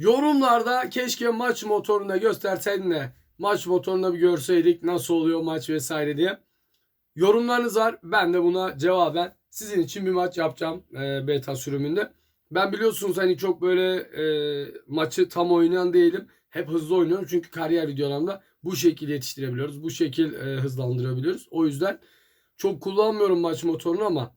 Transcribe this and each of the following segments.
Yorumlarda keşke maç motorunda gösterseydin de maç motorunda bir görseydik nasıl oluyor maç vesaire diye. Yorumlarınız var. Ben de buna cevaben sizin için bir maç yapacağım e, beta sürümünde. Ben biliyorsunuz hani çok böyle e, maçı tam oynayan değilim. Hep hızlı oynuyorum çünkü kariyer videolarımda bu şekil yetiştirebiliyoruz. Bu şekil e, hızlandırabiliyoruz. O yüzden çok kullanmıyorum maç motorunu ama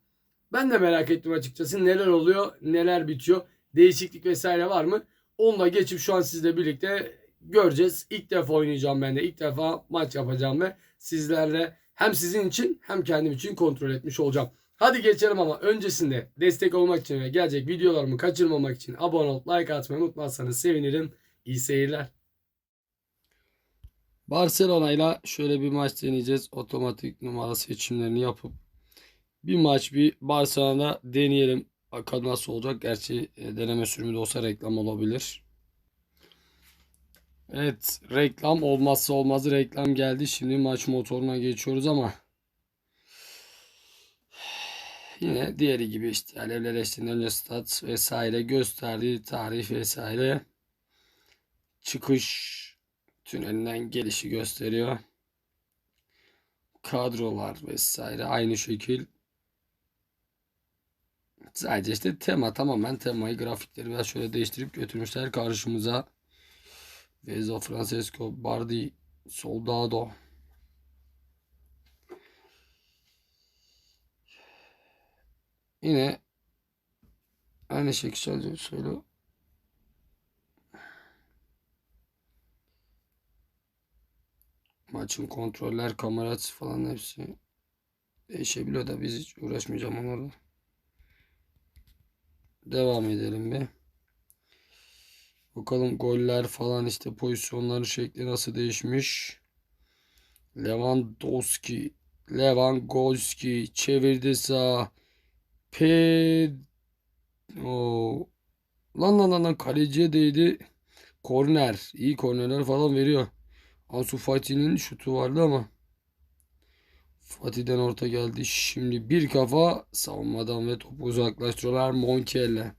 ben de merak ettim açıkçası neler oluyor, neler bitiyor, değişiklik vesaire var mı? Onunla geçip şu an sizle birlikte göreceğiz. İlk defa oynayacağım ben de. İlk defa maç yapacağım ve sizlerle hem sizin için hem kendim için kontrol etmiş olacağım. Hadi geçelim ama öncesinde destek olmak için ve gelecek videolarımı kaçırmamak için abone olup like atmayı unutmazsanız sevinirim. İyi seyirler. Barcelona ile şöyle bir maç deneyeceğiz. Otomatik numara seçimlerini yapıp bir maç bir Barcelona'da deneyelim. Bakalım nasıl olacak. Gerçi e, deneme sürümü de olsa reklam olabilir. Evet reklam olmazsa olmazı reklam geldi. Şimdi maç motoruna geçiyoruz ama yine diğeri gibi işte alevler eşliğinde önce stat vesaire gösterdiği tarih vesaire çıkış tünelinden gelişi gösteriyor. Kadrolar vesaire aynı şekil. Sadece işte tema tamamen temayı grafikleri biraz şöyle değiştirip götürmüşler karşımıza. Vezo Francesco Bardi Soldado. Yine aynı şekilde şöyle maçın kontroller, kamerası falan hepsi değişebiliyor da biz hiç uğraşmayacağım onlarla. Devam edelim bir. Bakalım goller falan işte pozisyonların şekli nasıl değişmiş. Lewandowski Lewandowski çevirdi sağ. P o lan lan lan lan kaleciye değdi. Korner. iyi kornerler falan veriyor. Ansu Fati'nin şutu vardı ama Fatih'den orta geldi. Şimdi bir kafa savunmadan ve topu uzaklaştırıyorlar Monkelle.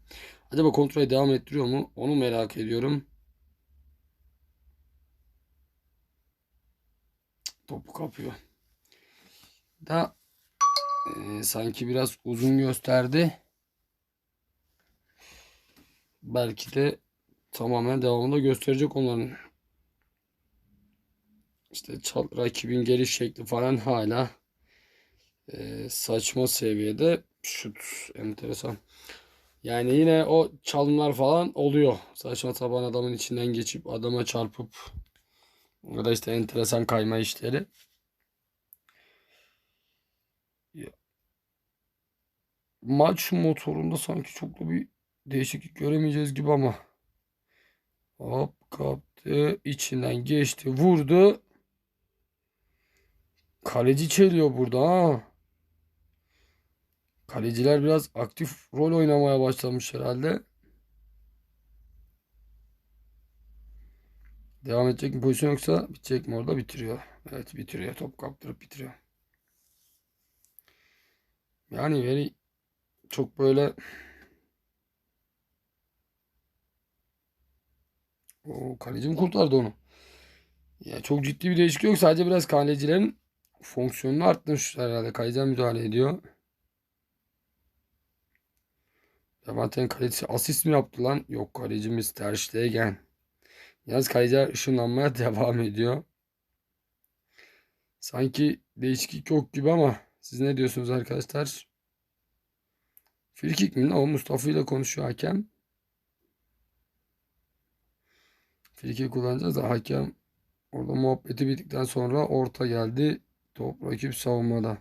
Acaba kontrole devam ettiriyor mu? Onu merak ediyorum. Topu kapıyor. Da e, sanki biraz uzun gösterdi. Belki de tamamen devamında gösterecek onların. İşte rakibin geliş şekli falan hala e, saçma seviyede. Şut enteresan. Yani yine o çalımlar falan oluyor. Saçma sapan adamın içinden geçip adama çarpıp ya da işte enteresan kayma işleri. Maç motorunda sanki çok da bir değişiklik göremeyeceğiz gibi ama. Hop kaptı. içinden geçti. Vurdu. Kaleci çeliyor burada ha. Kaleciler biraz aktif rol oynamaya başlamış herhalde. Devam edecek mi pozisyon yoksa bitecek mi orada bitiriyor. Evet bitiriyor. Top kaptırıp bitiriyor. Yani veri çok böyle o kaleci mi kurtardı onu? Ya çok ciddi bir değişiklik yok. Sadece biraz kalecilerin fonksiyonunu arttırmış herhalde. Kaleciden müdahale ediyor. Levanten kalecisi asist mi yaptı lan? Yok kalecimiz Ter Stegen. Yalnız kaleciler ışınlanmaya devam ediyor. Sanki değişiklik yok gibi ama siz ne diyorsunuz arkadaşlar? Frikik mi? O Mustafa ile konuşuyor hakem. Frikik kullanacağız da hakem orada muhabbeti bittikten sonra orta geldi. Top rakip savunmada.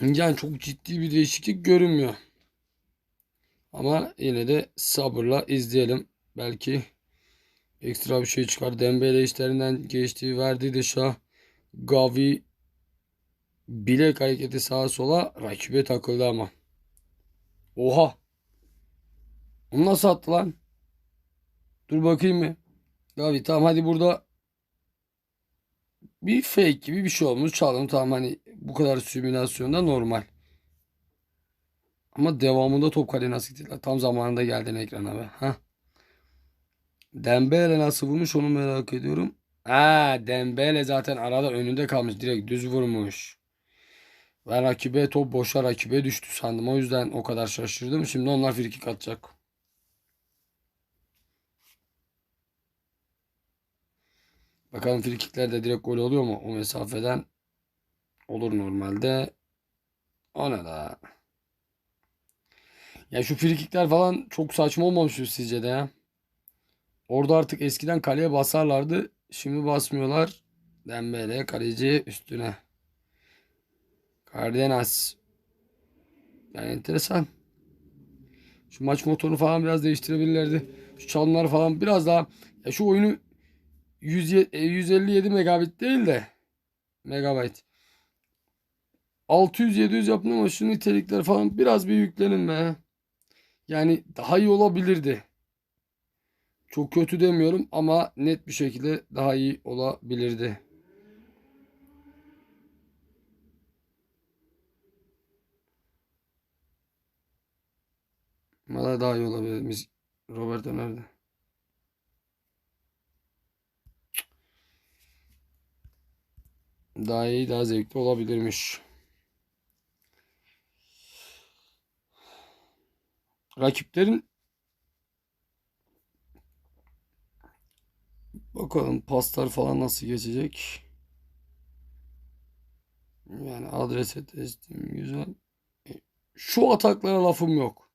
Yani çok ciddi bir değişiklik görünmüyor. Ama yine de sabırla izleyelim. Belki ekstra bir şey çıkar. Dembele işlerinden geçti. Verdi dışa. Gavi bilek hareketi sağa sola rakibe takıldı ama. Oha. Onu nasıl attı lan? Dur bakayım mı? Gavi tamam hadi burada bir fake gibi bir şey olmuş. Çalım tamam hani bu kadar simülasyonda normal. Ama devamında top kaleye nasıl gittiler? Tam zamanında geldin ekrana be. Heh. Dembele nasıl vurmuş onu merak ediyorum. Ha Dembele zaten arada önünde kalmış. Direkt düz vurmuş. Ben rakibe top boşa rakibe düştü sandım. O yüzden o kadar şaşırdım. Şimdi onlar frikik atacak. Bakalım frikiklerde direkt gol oluyor mu? O mesafeden olur normalde. O ne da? Ya şu frikikler falan çok saçma olmamış mı sizce de ya? Orada artık eskiden kaleye basarlardı. Şimdi basmıyorlar. Dembele kaleci üstüne. Cardenas. Yani enteresan. Şu maç motorunu falan biraz değiştirebilirlerdi. Şu çalımlar falan biraz daha ya şu oyunu 100, 157 megabit değil de megabayt. 600-700 yaptım ama şu nitelikler falan biraz bir yüklenin be. Yani daha iyi olabilirdi. Çok kötü demiyorum ama net bir şekilde daha iyi olabilirdi. Valla daha iyi olabilir. Biz Roberto nerede? Daha iyi, daha zevkli olabilirmiş. Rakiplerin bakalım paslar falan nasıl geçecek. Yani adres teslim güzel. Şu ataklara lafım yok.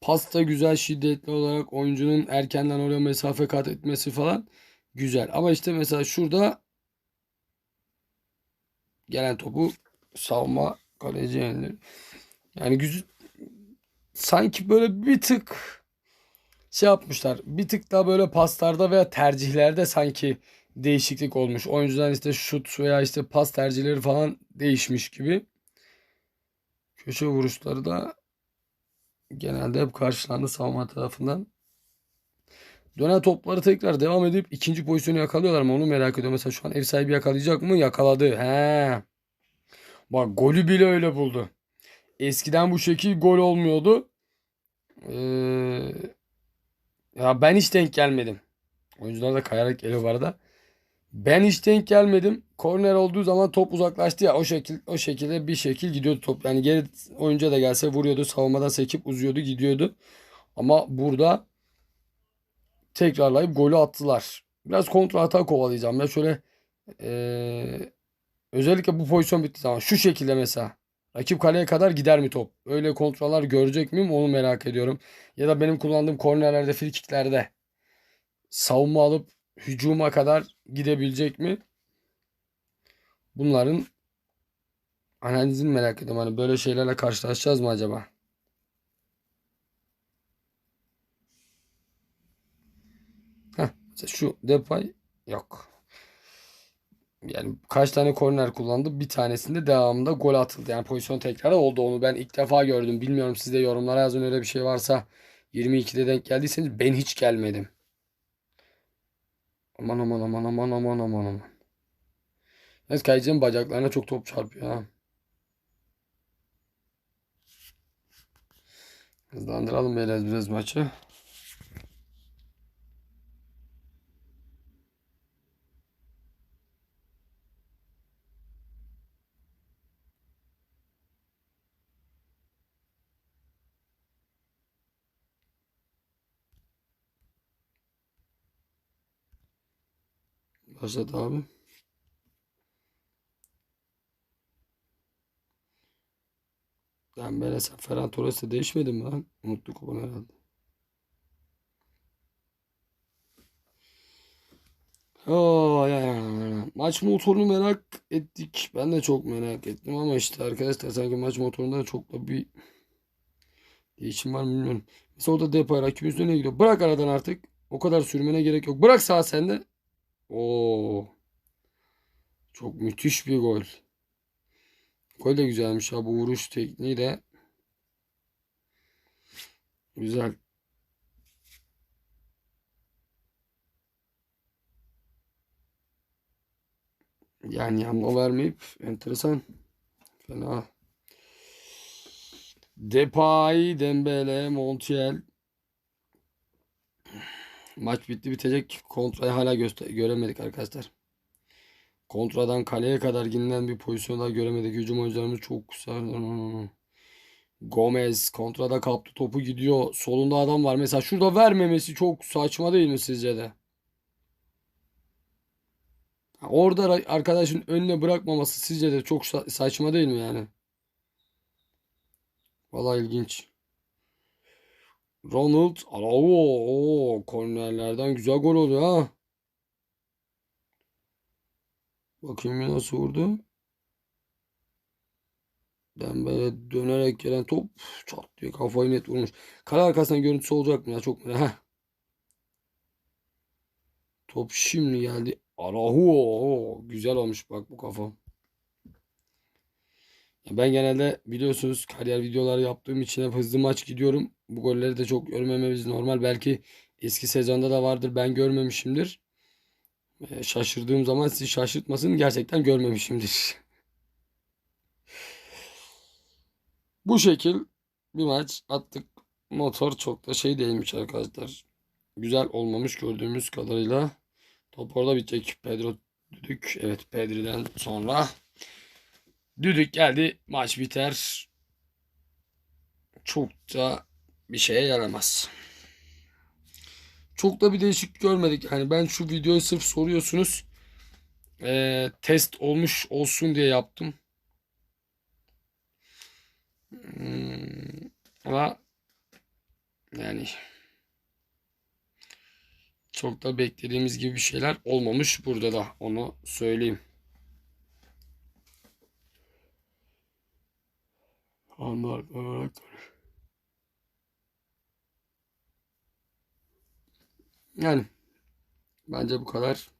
Pasta güzel şiddetli olarak oyuncunun erkenden oraya mesafe kat etmesi falan güzel. Ama işte mesela şurada gelen topu savunma kaleci yenilir. Yani güzel sanki böyle bir tık şey yapmışlar. Bir tık daha böyle paslarda veya tercihlerde sanki değişiklik olmuş. Oyuncuların işte şut veya işte pas tercihleri falan değişmiş gibi. Köşe vuruşları da genelde hep karşılandı savunma tarafından. Dönen topları tekrar devam edip ikinci pozisyonu yakalıyorlar mı onu merak ediyorum. Mesela şu an ev sahibi yakalayacak mı? Yakaladı. He. Bak golü bile öyle buldu. Eskiden bu şekil gol olmuyordu. Ee, ya ben hiç denk gelmedim. Oyuncular da kayarak geliyor bu arada. Ben hiç denk gelmedim. Korner olduğu zaman top uzaklaştı ya o şekil o şekilde bir şekil gidiyordu top. Yani geri oyuncuya da gelse vuruyordu. Savunmadan sekip uzuyordu gidiyordu. Ama burada tekrarlayıp golü attılar. Biraz kontra hata kovalayacağım. Ya şöyle ee, özellikle bu pozisyon bitti zaman şu şekilde mesela rakip kaleye kadar gider mi top? Öyle kontroller görecek miyim onu merak ediyorum. Ya da benim kullandığım kornerlerde, frikiklerde savunma alıp hücuma kadar gidebilecek mi? Bunların analizini merak ediyorum. Hani böyle şeylerle karşılaşacağız mı acaba? Şu Depay yok. Yani kaç tane korner kullandı? Bir tanesinde devamında gol atıldı. Yani pozisyon tekrar oldu. Onu ben ilk defa gördüm. Bilmiyorum siz de yorumlara yazın öyle bir şey varsa. 22'de denk geldiyseniz ben hiç gelmedim. Aman aman aman aman aman aman aman. Evet kalecinin bacaklarına çok top çarpıyor ha. Hızlandıralım biraz biraz maçı. Başladı abi. Ben böyle sen Ferran Torres'te değişmedin mi lan? Unuttuk onu herhalde. Oh, ya, ya, ya. Maç motorunu merak ettik. Ben de çok merak ettim ama işte arkadaşlar sanki maç motorunda çok da bir değişim var mı bilmiyorum. Mesela o da Depay rakibin üstüne gidiyor. Bırak aradan artık. O kadar sürmene gerek yok. Bırak sağ sende. Oo. Çok müthiş bir gol. Gol de güzelmiş ha. Bu vuruş tekniği de güzel. Yani yanma vermeyip enteresan. Fena. Depay, Dembele, Montiel. Maç bitti bitecek. Kontrayı hala göremedik arkadaşlar. Kontradan kaleye kadar giden bir pozisyon daha göremedik. Hücum oyuncularımız çok kısa. Gomez kontrada kaptı topu gidiyor. Solunda adam var. Mesela şurada vermemesi çok saçma değil mi sizce de? Orada ra- arkadaşın önüne bırakmaması sizce de çok sa- saçma değil mi yani? Vallahi ilginç. Ronald Araujo kornerlerden güzel gol oluyor ha. Bakayım nasıl vurdu. Dembele dönerek gelen top çat diye kafayı net vurmuş. Kale arkasından görüntüsü olacak mı ya çok merak. Heh. Top şimdi geldi. Araujo güzel olmuş bak bu kafa. Ben genelde biliyorsunuz kariyer videoları yaptığım için hep hızlı maç gidiyorum. Bu golleri de çok görmememiz normal. Belki eski sezonda da vardır ben görmemişimdir. Ee, şaşırdığım zaman sizi şaşırtmasın gerçekten görmemişimdir. Bu şekil bir maç attık. Motor çok da şey değilmiş arkadaşlar. Güzel olmamış gördüğümüz kadarıyla. Top orada bitecek. Pedro düdük. Evet Pedri'den sonra. Düdük geldi. Maç biter. Çok da bir şeye yaramaz. Çok da bir değişik görmedik. Yani ben şu videoyu sırf soruyorsunuz. Ee, test olmuş olsun diye yaptım. Hmm, ama yani çok da beklediğimiz gibi bir şeyler olmamış burada da onu söyleyeyim. Anlar olarak Yani bence bu kadar.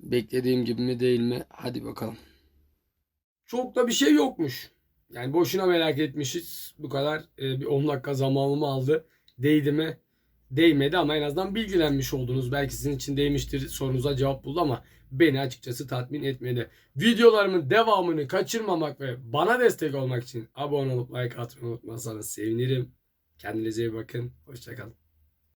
Beklediğim gibi mi değil mi? Hadi bakalım. Çok da bir şey yokmuş. Yani boşuna merak etmişiz. Bu kadar e, bir 10 dakika zamanımı aldı. Değdi mi? Değmedi ama en azından bilgilenmiş oldunuz. Belki sizin için değmiştir sorunuza cevap buldu ama beni açıkçası tatmin etmedi. Videolarımın devamını kaçırmamak ve bana destek olmak için abone olup like atmayı unutmazsanız sevinirim. Kendinize iyi bakın. Hoşçakalın.